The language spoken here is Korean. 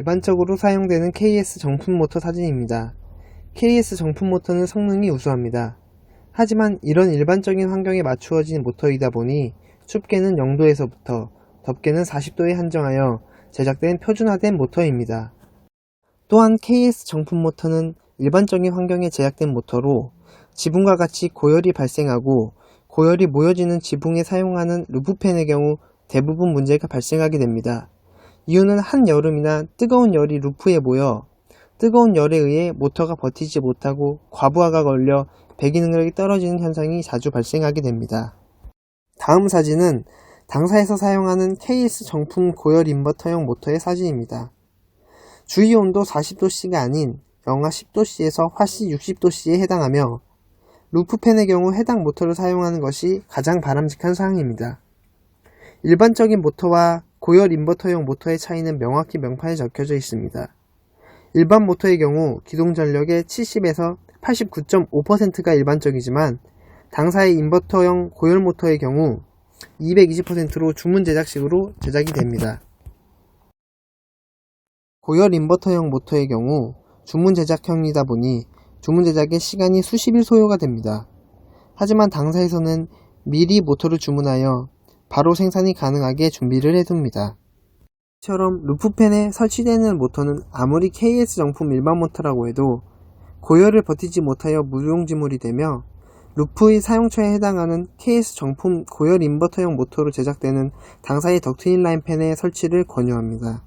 일반적으로 사용되는 KS 정품 모터 사진입니다. KS 정품 모터는 성능이 우수합니다. 하지만 이런 일반적인 환경에 맞추어진 모터이다 보니 춥게는 0도에서부터 덥게는 40도에 한정하여 제작된 표준화된 모터입니다. 또한 KS 정품 모터는 일반적인 환경에 제작된 모터로 지붕과 같이 고열이 발생하고 고열이 모여지는 지붕에 사용하는 루프팬의 경우 대부분 문제가 발생하게 됩니다. 이유는 한여름이나 뜨거운 열이 루프에 모여 뜨거운 열에 의해 모터가 버티지 못하고 과부하가 걸려 배기 능력이 떨어지는 현상이 자주 발생하게 됩니다. 다음 사진은 당사에서 사용하는 KS 정품 고열 인버터용 모터의 사진입니다. 주위 온도 40도씨가 아닌 영하 10도씨에서 화씨 60도씨에 해당하며 루프팬의 경우 해당 모터를 사용하는 것이 가장 바람직한 사항입니다. 일반적인 모터와 고열 인버터용 모터의 차이는 명확히 명판에 적혀져 있습니다. 일반 모터의 경우 기동 전력의 70에서 89.5%가 일반적이지만 당사의 인버터형 고열 모터의 경우 220%로 주문 제작식으로 제작이 됩니다. 고열 인버터형 모터의 경우 주문 제작형이다 보니 주문 제작에 시간이 수십일 소요가 됩니다. 하지만 당사에서는 미리 모터를 주문하여 바로 생산이 가능하게 준비를 해둡니다. 처럼 루프팬에 설치되는 모터는 아무리 KS 정품 일반 모터라고 해도 고열을 버티지 못하여 무용지물이 되며 루프의 사용처에 해당하는 KS 정품 고열 인버터용 모터로 제작되는 당사의 덕트 인 라인 팬의 설치를 권유합니다.